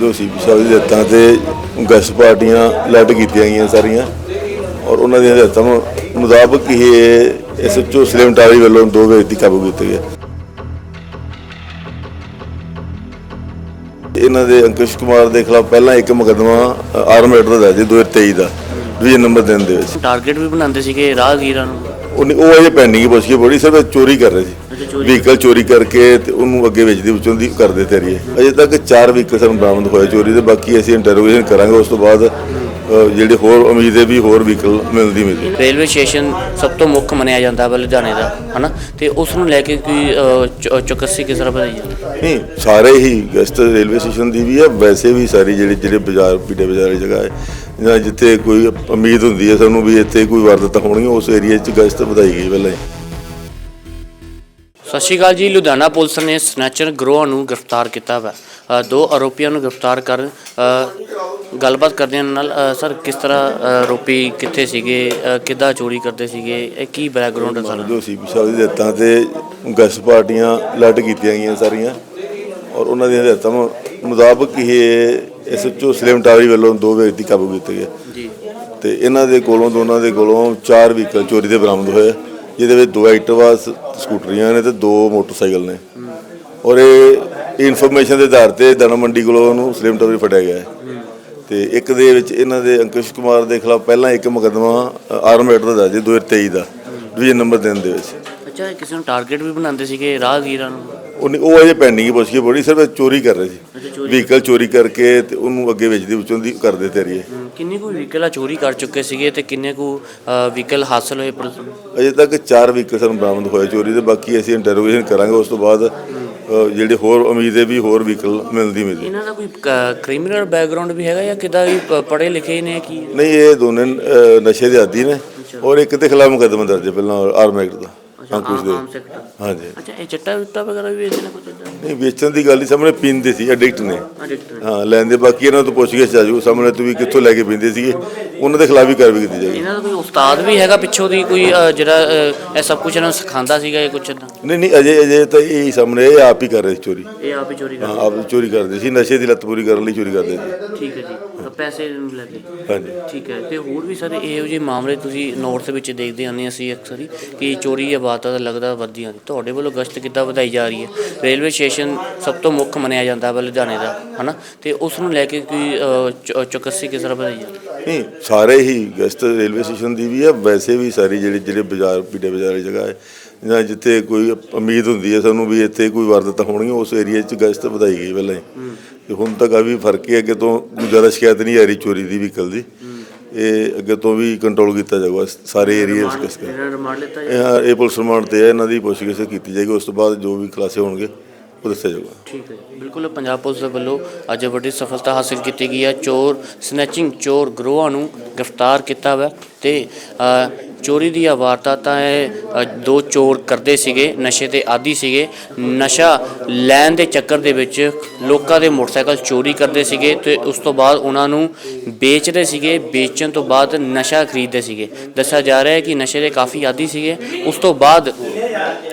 ਜੋ ਸੀ ਸਾਹਿਬ ਦੀ ਤੇ ਗੈਸ ਪਾਰਟੀਆਂ ਲੈਟ ਕੀਤੀਆਂ ਗਈਆਂ ਸਾਰੀਆਂ ਔਰ ਉਹਨਾਂ ਦੀਆਂ ਮੁ- ਮੁਤਾਬਕ ਇਹ ਐਸਐਚਓ ਸਲੇਮ ਟਾਵਰੀ ਵੱਲੋਂ ਦੋ ਵਿਅਕਤੀ ਕਾਬੂ ਕੀਤੇ ਗਏ। ਇਹਨਾਂ ਦੇ ਅੰਕੁਸ਼ ਕੁਮਾਰ ਦੇ ਖਿਲਾਫ ਪਹਿਲਾਂ ਇੱਕ ਮੁਕੱਦਮਾ ਆਰਮ ਰੇਟ ਦਾ ਹੈ 2023 ਦਾ ਡਿਵੀਜ਼ਨ ਨੰਬਰ 3 ਦੇ ਵਿੱਚ। ਟਾਰਗੇਟ ਵੀ ਬਣਾਉਂਦੇ ਸੀਗੇ ਰਾਹਗੀਰਾਂ ਨੂੰ? ਉਹ ਅਜੇ ਪੈਂਡਿੰਗ ਪੁੱਛ ਕੇ ਬੜੀ ਸਰ ਚੋਰੀ ਕਰ ਰਹੇ ਸੀ। ਵਹੀਕਲ ਚੋਰੀ ਕਰਕੇ ਤੇ ਉਹਨੂੰ ਅੱਗੇ ਵੇਚਦੇ ਵਿੱਚੋਂ ਦੀ ਕਰਦੇ ਤੇਰੀ ਅਜੇ ਤੱਕ ਚਾਰ ਵਹੀਕਲ ਸਾਨੂੰ ਬਰਾਮਦ ਹੋਏ ਚੋਰੀ ਦੇ ਬਾਕੀ ਅਸੀਂ ਇੰਟਰੋਗੇਸ਼ਨ ਕਰਾਂਗੇ ਉਸ ਤੋਂ ਬਾਅਦ ਜਿਹੜੇ ਹੋਰ ਉਮੀਦ ਹੈ ਵੀ ਹੋਰ ਵਹੀਕਲ ਮਿਲਦੀ ਮਿਲਦੀ। ਰੇਲਵੇ ਸਟੇਸ਼ਨ ਸਭ ਤੋਂ ਮੁੱਖ ਮੰਨਿਆ ਜਾਂਦਾ ਵਾ ਲੁਧਿਆਣੇ ਦਾ ਹਨਾ? ਤੇ ਉਸ ਨੂੰ ਲੈ ਕੇ ਕੋਈ ਚੌਕਸੀ ਕਿਸ ਤਰ੍ਹਾਂ ਵਧਾਈ ਜਾਂਦੀ? ਨਹੀਂ ਸਾਰੇ ਹੀ ਗਸਤ ਰੇਲਵੇ ਸਟੇਸ਼ਨ ਦੀ ਵੀ ਹੈ ਵੈਸੇ ਵੀ ਸਾਰੀ ਜਿਹੜੇ ਜਿਹੜੇ ਬਾਜ਼ਾਰ ਪੀੜੇ ਬਾਜ਼ਾਰ ਵਾਲੀ ਜਗ੍ਹਾ ਹੈ ਜਾਂ ਜਿੱਥੇ ਕੋਈ ਉਮੀਦ ਹੁੰਦੀ ਹੈ ਸਾਨੂੰ ਵੀ ਇੱਥੇ ਕੋਈ ਵਾਰਦਾਤਾਂ ਹੋਣਗੀਆਂ ਉਸ ਏਰੀਆ 'ਚ ਗਸਤ ਵਧਾਈ ਗਈ ਪਹਿਲਾਂ ਹੀ। ਸਤਿ ਸ਼੍ਰੀ ਅਕਾਲ ਜੀ। ਲੁਧਿਆਣਾ ਪੁਲਿਸ ਨੇ ਸਨੈਚਰ ਗਰੋਹ ਨੂੰ ਗ੍ਰਿਫਤਾਰ ਕੀਤਾ ਵਾ। ਅ, ਦੋ ਆਰੋਪੀਆਂ ਨੂੰ ਗ੍ਰਿਫਤਾਰ ਕਰ ਅ, ਗੱਲਬਾਤ ਕਰਦੇ ਹਾਂ ਨਾਲ ਸਰ ਕਿਸ ਤਰ੍ਹਾਂ ਆਰੋਪੀ ਕਿੱਥੇ ਸੀਗੇ ਕਿੱਦਾਂ ਚੋਰੀ ਕਰਦੇ ਸੀਗੇ ਇਹ ਕੀ ਬੈਕਗ੍ਰਾਉਂਡ ਹੈ ਸਾਰਾ? ਸੀ ਸਾਹਿਬ ਦੀ ਹਦਾਇਤਾਂ ਤੇ ਗੈਸ ਪਾਰਟੀਆਂ ਲੈਟ ਕੀਤੀਆਂ ਗਈਆਂ ਸਾਰੀਆਂ ਔਰ ਉਹਨਾਂ ਦੀਆਂ ਹਦਾਇਤਾਂ ਮੁਤਾਬਕ ਹੀ ਇਹ ਐਸਐਚਓ ਸਲੇਮ ਟਾਵਰੀ ਵੱਲੋਂ ਦੋ ਵਿਅਕਤੀ ਕਾਬੂ ਕੀਤੇ ਗਏ। ਜੀ। ਤੇ ਇਹਨਾਂ ਦੇ ਕੋਲੋਂ ਦੋਨਾਂ ਦੇ ਕੋਲੋਂ ਚਾਰ ਵਹੀਕਲ ਚੋਰੀ ਦੇ ਬਰਾਮਦ ਹੋਏ। ਜਿਹਦੇ ਵਿੱਚ ਦੋ ਐਕਟਿਵਾ ਸਕੂਟਰੀਆਂ ਨੇ ਤੇ ਦੋ ਮੋਟਰਸਾਈਕਲ ਨੇ। ਔਰ ਇਹ ਇਨਫੋਰਮੇਸ਼ਨ ਦੇ ਆਧਾਰ ਤੇ ਦਾਣਾ ਮੰਡੀ ਕੋਲੋਂ ਉਹਨੂੰ ਸਲੇਮ ਟਾਵਰੀ ਫੜਿਆ ਗਿਆ ਤੇ ਇੱਕ ਦੇ ਵਿੱਚ ਇਹਨਾਂ ਦੇ ਅੰਕੁਸ਼ ਕੁਮਾਰ ਦੇ ਖਿਲਾਫ ਪਹਿਲਾਂ ਇੱਕ ਮੁਕੱਦਮਾ ਆਰਮ ਰੇਟ ਦਾ ਦਰਜ ਹੈ 2023 ਦਾ ਡਿਵੀਜ਼ਨ ਨੰਬਰ 3 ਦੇ ਵਿੱਚ। ਅੱਛਾ ਇਹ ਕਿਸੇ ਨੂੰ ਟਾਰਗੇਟ ਵੀ ਬਣਾਉਂਦੇ ਸੀਗੇ ਰਾਹਗੀਰਾਂ ਨੂੰ? ਉਹਨੇ ਉਹ ਅਜੇ ਪੈਂਡਿੰਗ ਪੁੱਛ ਕੇ ਬੜੀ ਸਰ ਚੋਰੀ ਕਰ ਰਹੇ ਸੀ। ਵਹੀਕਲ ਚੋਰੀ ਕਰਕੇ ਤੇ ਉਹਨੂੰ ਅੱਗੇ ਵੇਚਦੇ ਵਿੱਚੋਂ ਦੀ ਕਰਦੇ ਤੇਰੀ ਹਮ, ਕਿੰਨੇ ਕੁ ਵਹੀਕਲ ਆ ਚੋਰੀ ਕਰ ਚੁੱਕੇ ਸੀਗੇ ਤੇ ਕਿੰਨੇ ਕੁ ਵਹੀਕਲ ਹਾਸਲ ਹੋਏ ਪੁਲਿਸ ਨੂੰ? ਅਜੇ ਤੱਕ ਚਾਰ ਵਹੀਕਲ ਸਾਨੂੰ ਬਰਾਮਦ ਹੋਏ ਚੋਰੀ ਦੇ ਬਾਕੀ ਅਸੀਂ ਇੰਟਰੋਗੇਸ਼ਨ ਕਰਾਂਗੇ ਉਸ ਤੋਂ ਬਾਅਦ ਅ, ਜਿਹੜੇ ਹੋਰ ਉਮੀਦ ਹੈ ਵੀ ਹੋਰ ਵਹੀਕਲ ਮਿਲਦੀ ਮਿਲਦੀ। ਇਹਨਾਂ ਦਾ ਕੋਈ ਕ੍ਰਿਮੀਨਲ ਬੈਕਗ੍ਰਾਉਂਡ ਵੀ ਹੈਗਾ ਜਾਂ ਕਿਦਾਂ ਵੀ ਪੜੇ ਲਿਖੇ ਨੇ ਕੀ? ਨਹੀਂ ਇਹ ਦੋਨੇ ਅ, ਨਸ਼ੇ ਦੇ ਆਦੀ ਨੇ ਔਰ ਇੱਕ ਦੇ ਖਿਲਾਫ ਮੁਕੱਦਮਾ ਦਰਜ ਹੈ ਪਹਿਲਾਂ ਆਰਮ ਐਕਟ ਦਾ। ਅੰਕੁਸ਼ ਦੇ। ਆਮ ਸੈਕਟਰ ਹਾਂਜੀ। ਅੱਛਾ ਇਹ ਚਿੱਟਾ ਚੁੱਟਾ ਵਗੈਰਾ ਵੀ ਵੇਚਦੇ ਨੇ ਕੁਝ ਨਹੀਂ ਵੇਚਣ ਦੀ ਗੱਲ ਨਹੀਂ ਸਾਹਮਣੇ ਪੀਂਦੇ ਸੀ ਐਡਿਕਟ ਨੇ। ਹਾਂ ਲੈਂਦੇ ਬਾਕੀ ਇਹਨਾਂ ਤੋਂ ਪੁੱਛ ਕੇ ਚਾਜੂ ਸਾਹਮਣੇ ਤੂੰ ਵੀ ਕਿੱਥੋਂ ਲੈ ਕੇ ਪੀਂਦੇ ਸੀਗੇ? ਉਹਨਾਂ ਦੇ ਖਿਲਾਫ ਵੀ ਕਾਰਵਾਈ ਕੀਤੀ ਜਾਏਗੀ ਇਹਨਾਂ ਦਾ ਕੋਈ ਉਸਤਾਦ ਵੀ ਹੈਗਾ ਪਿੱਛੋਂ ਦੀ ਕੋਈ ਜਿਹੜਾ ਇਹ ਸਭ ਕੁਝ ਇਹਨਾਂ ਨੂੰ ਸਿਖਾਉਂਦਾ ਸੀਗਾ ਇਹ ਕੁਝ ਇਦਾਂ ਨਹੀਂ ਨਹੀਂ ਅਜੇ ਅਜੇ ਤਾਂ ਇਹ ਹੀ ਸਾਹਮਣੇ ਇਹ ਆਪ ਹੀ ਕਰ ਰਹੇ ਚੋਰੀ। ਇਹ ਆਪ ਹੀ ਚੋਰੀ ਹਾਂ ਕਰਦੇ ਆਪ ਚੋਰੀ ਕਰਦੇ ਸੀ ਨਸ਼ੇ ਦੀ ਲੱਤ ਪੂਰੀ ਕਰਨ ਲਈ ਚੋਰੀ ਕਰਦੇ ਸੀ। ਠੀਕ ਹੈ ਜੀ। ਪੈਸੇ ਨੂੰ ਲੈ ਕੇ। ਹਾਂਜੀ। ਠੀਕ ਹੈ ਤੇ ਹੋਰ ਵੀ ਸਾਰੇ ਇਹੋ ਜਿਹੇ ਮਾਮਲੇ ਤੁਸੀਂ ਨੋਰਥ ਵਿੱਚ ਦੇਖਦੇ ਆਉਂਦੇ ਅਸੀਂ ਅਕਸਰ ਹੀ ਕਿ ਚੋਰੀ ਜਾਂ ਵਾਰਦਾਤ ਲੱਗਦਾ ਵੱਧਦੀਆਂ ਨੇ। ਤੁਹਾਡੇ ਵੱਲੋਂ ਗਸ਼ਤ ਕਿੱਦਾਂ ਵਧਾਈ ਜਾ ਰਹੀ ਹੈ? ਰੇਲਵੇ ਸਟੇਸ਼ਨ ਸਭ ਤੋਂ ਮੁੱਖ ਮੰਨਿਆ ਜਾਂਦਾ ਵਾ ਲੁਧਿਆਣੇ ਦਾ ਹਨਾ? ਤੇ ਉਸ ਨੂੰ ਲੈ ਕੇ ਕੋਈ ਅ, ਚ- ਚੌਕਸੀ ਕਿਸ ਤਰ੍ਹਾਂ ਵਧਾਈ ਜਾਂਦੀ ਨਹੀਂ ਸਾਰੇ ਹੀ ਗਸਤ ਰੇਲਵੇ ਸਟੇਸ਼ਨ ਦੀ ਵੀ ਹੈ ਵੈਸੇ ਵੀ ਸਾਰੀ ਜਿਹੜੇ ਜਿਹੜੇ ਬਾਜ਼ਾਰ ਪੀੜੇ ਬਾਜ਼ਾਰ ਵਾਲੀ ਜਗ੍ਹਾ ਹੈ ਜਾਂ ਜਿੱਥੇ ਕੋਈ ਉਮੀਦ ਹੁੰਦੀ ਹੈ ਸਾਨੂੰ ਵੀ ਇੱਥੇ ਕੋਈ ਵਾਰਦਾਤਾਂ ਹੋਣਗੀਆਂ ਉਸ ਏਰੀਆ 'ਚ ਗਸ਼ਤ ਵਧਾਈ ਗਈ ਪਹਿਲਾਂ ਹੀ। ਤੇ ਹੁਣ ਤੱਕ ਆ ਵੀ ਫ਼ਰਕ ਹੀ ਅੱਗੇ ਤੋਂ ਜ਼ਿਆਦਾ ਸ਼ਿਕਾਇਤ ਨਹੀਂ ਆ ਰਹੀ ਚੋਰੀ ਦੀ ਵਹੀਕਲ ਦੀ। ਇਹ ਅੱਗੇ ਤੋਂ ਵੀ ਕੰਟਰੋਲ ਕੀਤਾ ਜਾਊਗਾ ਸਾਰੇ ਏਰੀਆ ਵਿੱਚ ਕਿਸ ਕਰ ਇਹ ਇਹ ਪੁਲਿਸ ਰਿਮਾਂਡ ਤੇ ਹੈ ਇਹਨਾਂ ਦੀ ਪੁੱਛਗਿੱਛ ਕੀਤੀ ਜਾਏਗੀ ਉਸ ਤੋਂ ਬਾਅਦ ਜੋ ਵੀ ਖੁਲਾਸੇ ਹੋਣਗੇ ਉਹ ਦੱਸਿਆ ਜਾਊਗਾ। ਠੀਕ ਹੈ। ਬਿਲਕੁਲ ਪੰਜਾਬ ਪੁਲਿਸ ਦੇ ਵੱਲੋਂ ਅੱਜ ਵੱਡੀ ਸਫਲਤਾ ਹਾਸਲ ਕੀਤੀ ਗਈ ਹੈ। ਚੋਰ ਸਨੈਚਿੰਗ ਚੋਰ ਗਰੋਹਾਂ ਨੂੰ ਗ੍ਰਿਫਤਾਰ ਕੀਤਾ ਵਾ ਤੇ ਚੋਰੀ ਦੀ ਇਹ ਤਾਂ ਇਹ ਦੋ ਚੋਰ ਕਰਦੇ ਸੀਗੇ, ਨਸ਼ੇ ਤੇ ਆਦੀ ਸੀਗੇ। ਨਸ਼ਾ ਲੈਣ ਦੇ ਚੱਕਰ ਦੇ ਵਿੱਚ ਲੋਕਾਂ ਦੇ ਮੋਟਰਸਾਈਕਲ ਚੋਰੀ ਕਰਦੇ ਸੀਗੇ ਤੇ ਉਸ ਤੋਂ ਬਾਅਦ ਉਹਨਾਂ ਨੂੰ ਵੇਚਦੇ ਸੀਗੇ। ਵੇਚਣ ਤੋਂ ਬਾਅਦ ਨਸ਼ਾ ਖਰੀਦਦੇ ਸੀਗੇ। ਦੱਸਿਆ ਜਾ ਰਿਹਾ ਹੈ ਕਿ ਨਸ਼ੇ ਦੇ ਕਾਫੀ ਆਦੀ ਸੀਗੇ। ਉਸ ਤੋਂ ਬਾਅਦ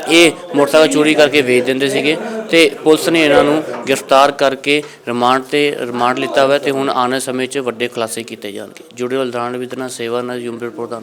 ਇਹ ਮੋਟਰਸਾਈਕਲ ਚੋਰੀ ਕਰਕੇ ਵੇਚ ਦਿੰਦੇ ਸੀਗੇ ਤੇ ਪੁਲਿਸ ਨੇ ਇਹਨਾਂ ਨੂੰ ਗ੍ਰਿਫਤਾਰ ਕਰਕੇ ਰਿਮਾਂਡ ਤੇ ਰਿਮਾਂਡ ਲਿੱਤਾ ਹੋਇਆ ਤੇ ਹੁਣ ਆਉਣ ਸਮੇਂ 'ਚ ਵੱਡੇ ਖੁਲਾਸੇ ਕੀਤੇ ਜਾਣਗੇ। ਜੁੜੇ ਹੋਏ ਦੌਰਾਨ ਵੀ ਸੇਵਾ ਨਾਲ ਯੂਮ ਰਿਪੋਰਟ